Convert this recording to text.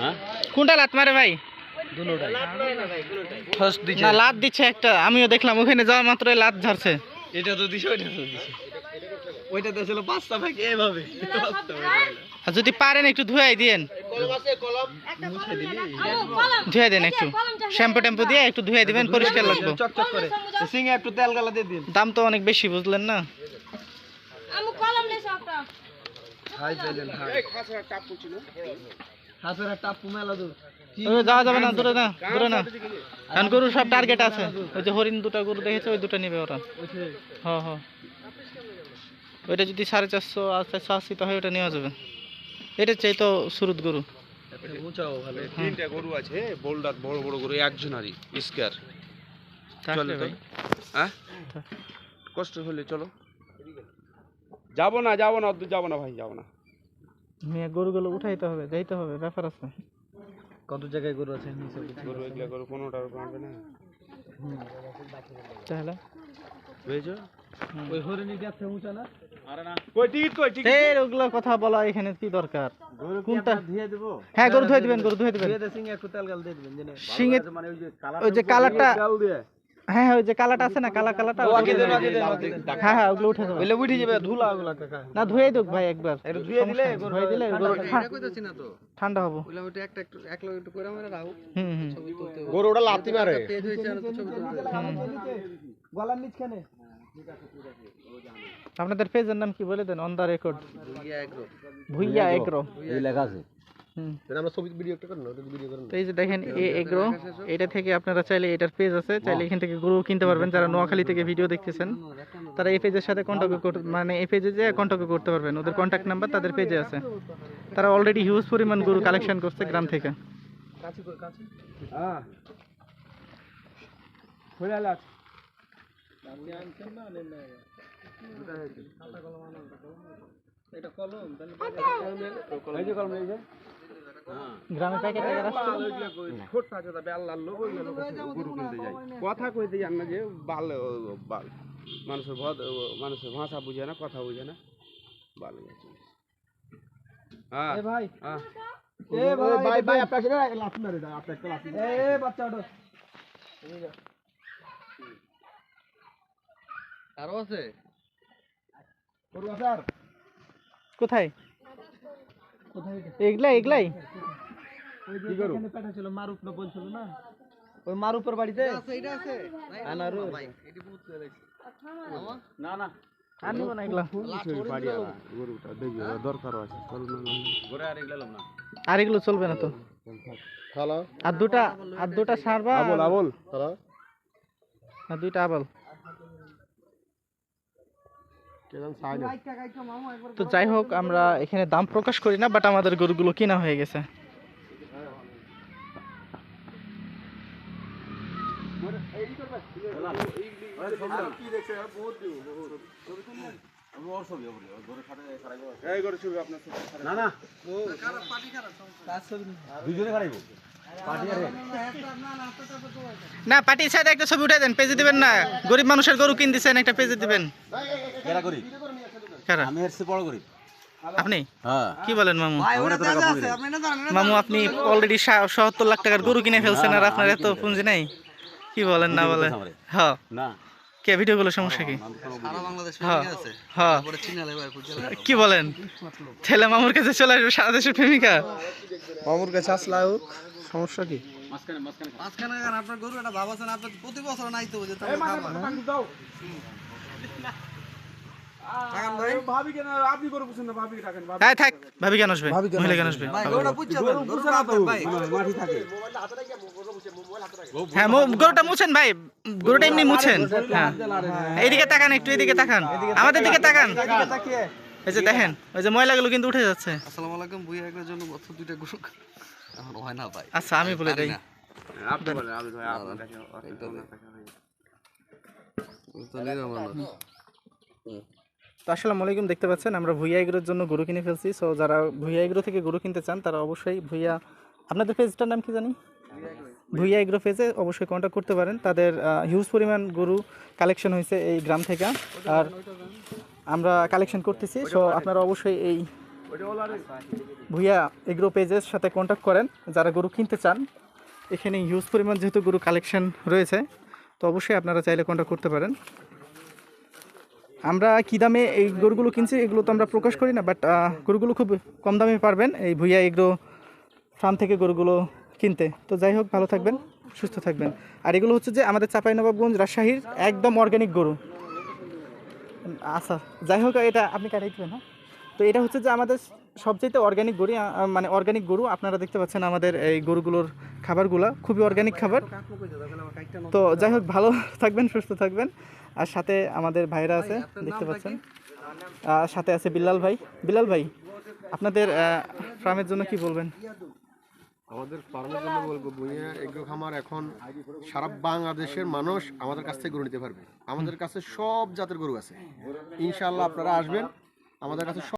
হ্যাঁ? কোনটা লাত মারে ভাই? না লাত দিচ্ছে একটা আমিও দেখলাম ওখানে যাওয়া মাত্র লাত ঝাড়ছে এটা তো দিছে ওইটা তো দিছে। ওইটা তো ছিল পাঁচটা ভাই এভাবে। আর যদি পারেন একটু ধুয়াই দিয়েন। ধুয়ে দেন একটু। শ্যাম্পু ট্যাম্পু দিয়ে একটু ধুয়ে দিবেন পরিষ্কার লাগবে। চকচক করে। সিঙ্গে একটু তেল গালা দিয়ে দিন। দাম তো অনেক বেশি বুঝলেন না আমি কলম নেই সবটা হাই পেলেন হাই। হাসের টাপু মেলা দূর। যাওয়া যাবে না দূরে না দূরে না। কারণ গরুর সব টার্গেট আছে। ওই যে হরিণ দুটো গরু দেখেছে ওই দুটো নিবে ওরা। হ্যাঁ হ্যাঁ ওইটা যদি সাড়ে চারশো আর চারশো আশি তো হয় ওটা নেওয়া যাবে। এটা চাই তো সুরত গরু। তিনটা গরু আছে বোল্ডার বড় বড় গরু একজনারই স্কোয়ার। চলে ভাই? হ্যাঁ? কষ্ট হলে চলো। যাব না যাব না অত যাব না ভাই যাব না। মেয়ে গরুগুলো উঠাইতে হবে যাইতে হবে ব্যাপার আছে। কত জায়গায় গরু আছে? নিচে গরু এগুলা গরু কোনোটার না। তাহলে? বুঝেছ? ওই হরিণী গাছে উঁচা না? কই টিকিট কই টিকিট? এই ওগুলো কথা বলা এখানে কি দরকার? কোনটা? ধুয়ে দেবো? হ্যাঁ গরু ধুয়ে দিবেন গরু ধুয়ে দিবেন। ধুয়ে দে সিঙ্গে একটু তেল গাল দিয়ে দিবেন মানে ওই যে কালার ওই যে কালারটা গাল দিয়ে। হ্যাঁ হ্যাঁ ওই যে কালারটা আছে না কালা ওটা দেন। দেন হ্যাঁ হ্যাঁ ওগুলো উঠে যাবে। উঠে যাবে ধুলা ওগুলা কাকা না ধুয়ে ভাই একবার। ধুয়ে দিলে ধুয়ে দিলে কইতাছি না তো। ঠান্ডা হব। ওইলা ওইটা একটা একটু এক লোক একটু করে আমরা রাখো হুম হুম। গরুটা লাথি মারে। পেজ হইছে আর ছবি তুলতে গলার নিচ খানে আপনাদের পেজের নাম কি বলে দেন? অন দ্য রেকর্ড ইয়া এগ্রো। ভুইয়া এগ্রো। এই লেখা আছে। আমরা ছবি ভিডিও একটা করেন ভিডিও করেন তো এই যে দেখেন এ এগ্রো এটা থেকে আপনারা চাইলে এটার পেজ আছে চাইলে এখান থেকে গরু কিনতে পারবেন যারা নোয়াখালী থেকে ভিডিও দেখতেছেন। তারা এই পেজের সাথে কন্ট্যাক্ট করতে মানে এই পেজে যে কন্ট্যাক্ট করতে পারবেন ওদের কন্ট্যাক্ট নাম্বার তাদের পেজে আছে। তারা অলরেডি হিউজ পরিমাণ গরু কালেকশন করছে গ্রাম থেকে। কাছে কই কাছে। হ্যাঁ। এটা কলম তাহলে এই যে কলম এই যে। গ্রামে প্যাকেট টাকা আসছে ছোট আছে তবে আল্লাহর লোক ওই লোক গরু কিনতে যায় কথা কইতে জান না যে বাল বাল। মানুষের ভদ মানুষের ভাষা বুঝে না কথা বুঝে না। বাল গেছে। হ্যাঁ এ ভাই। হ্যাঁ এ ভাই ভাই ভাই আপনার সাথে লাফ মারে দাও আপনার একটা লাফ এ বাচ্চা ওঠো। আরও আছে? গরু আছে আর কোথায়? কোথায় এগুলাই এগুলাই। ওই যে এখানে পেটা ছিল মারুপ না বলছিল না? ওই মারুপের বাড়িতে? আছে এটা আছে। আনারু ভাই এটি বহুত করে না না। আর না এগুলা। দরকার আছে আর এগুলো চলবে না তো। আর দুটা আর দুটা সারবা। আবল আবল আর দুইটা আবাল। তো যাই হোক আমরা এখানে দাম প্রকাশ করি না বাট আমাদের গরুগুলো কিনা হয়ে গেছে। এই গরু ছবি আপনার না না। দুজনে খারাইবো? না পার্টির সাথে একটা ছবি উঠে দেন পেজে দিবেন না। গরিব মানুষের গরু কিন দিছেন একটা পেজে দিবেন। আমি বড় আপনি? হ্যাঁ। কি বলেন মামু। মামু আপনি অলরেডি সত্তর লাখ টাকার গরু কিনে ফেলছেন আর আপনার এত পুঁজি নাই। কি বলেন না বলে হ্যাঁ কে ভিডিও গুলো সমস্যা কি হ্যাঁ হ্যাঁ কি বলেন? ছেলে মামুর কাছে চলে আসবে সারা দেশের প্রেমিকা। মামুর কাছে আসলা সমস্যা কি? মাঝখানে গান আপনার গরু একটা ভাব আপনার প্রতি বছর নাই তো যে ভাবি কেন আপনি গরু পুছেন না ভাবি হ্যাঁ কেন আসবে? মহিলা কেন আসবে? গরুটা হ্যাঁ মুছেন ভাই। গরুটা এমনি মুছেন। হ্যাঁ। এইদিকে তাকান একটু এদিকে তাকান। আমাদের দিকে তাকান। এই যে দেখেন ওই যে ময়লাগুলো কিন্তু উঠে যাচ্ছে। আসসালামু আলাইকুম বুইয়া একটার জন্য বছর দুইটা গরু। এখন হয় না ভাই। আচ্ছা আমি বলে দেই। আপনি বলেন আপনি ভাই আপনার কাছে তো আসসালামু আলাইকুম দেখতে পাচ্ছেন? আমরা ভুইয়া এগুলোর জন্য গরু কিনে ফেলছি। সো যারা ভুইয়া এগুলো থেকে গরু কিনতে চান তারা অবশ্যই ভুইয়া আপনাদের পেজটার নাম কি জানি? ভুইয়া এগ্রো পেজে অবশ্যই কন্ট্যাক্ট করতে পারেন। তাদের হিউজ পরিমাণ গরু কালেকশন হয়েছে এই গ্রাম থেকে। আর আমরা কালেকশন করতেছি। সো আপনারা অবশ্যই এই ভুইয়া এগ্রো পেজের সাথে কন্ট্যাক্ট করেন, যারা গরু কিনতে চান, এখানে হিউজ পরিমাণ যেহেতু গরু কালেকশন রয়েছে, তো অবশ্যই আপনারা চাইলে কন্ট্যাক্ট করতে পারেন। আমরা কী দামে এই গরুগুলো কিনছি, এগুলো তো আমরা প্রকাশ করি না বাট গরুগুলো খুব কম দামে পারবেন এই ভুইয়া এগ্রো ফার্ম থেকে গরুগুলো কিনতে। তো যাই হোক, ভালো থাকবেন, সুস্থ থাকবেন। আর এগুলো হচ্ছে যে আমাদের চাঁপাইনবাবগঞ্জ রাজশাহীর একদম অর্গানিক গরু। আচ্ছা যাই হোক, এটা আপনি কাটাই দেবেন হ্যাঁ? তো এটা হচ্ছে যে আমাদের সবচেয়ে অর্গানিক গরু মানে অর্গানিক গরু। আপনারা দেখতে পাচ্ছেন আমাদের এই গরুগুলোর খাবারগুলো খুবই অর্গানিক খাবার। তো যাই হোক ভালো থাকবেন সুস্থ থাকবেন। আর সাথে আমাদের ভাইরা আছে দেখতে পাচ্ছেন। আর সাথে আছে বিল্লাল ভাই। বিল্লাল ভাই আপনাদের ফার্মের জন্য কি বলবেন? আমাদের ফার্মের জন্য বলব ভুঁইয়া এগ্রো খামার এখন সারা বাংলাদেশের মানুষ আমাদের কাছ থেকে গরু নিতে পারবে। আমাদের কাছে সব জাতের গরু আছে। ইনশাআল্লাহ আপনারা আসবেন আমাদের কাছে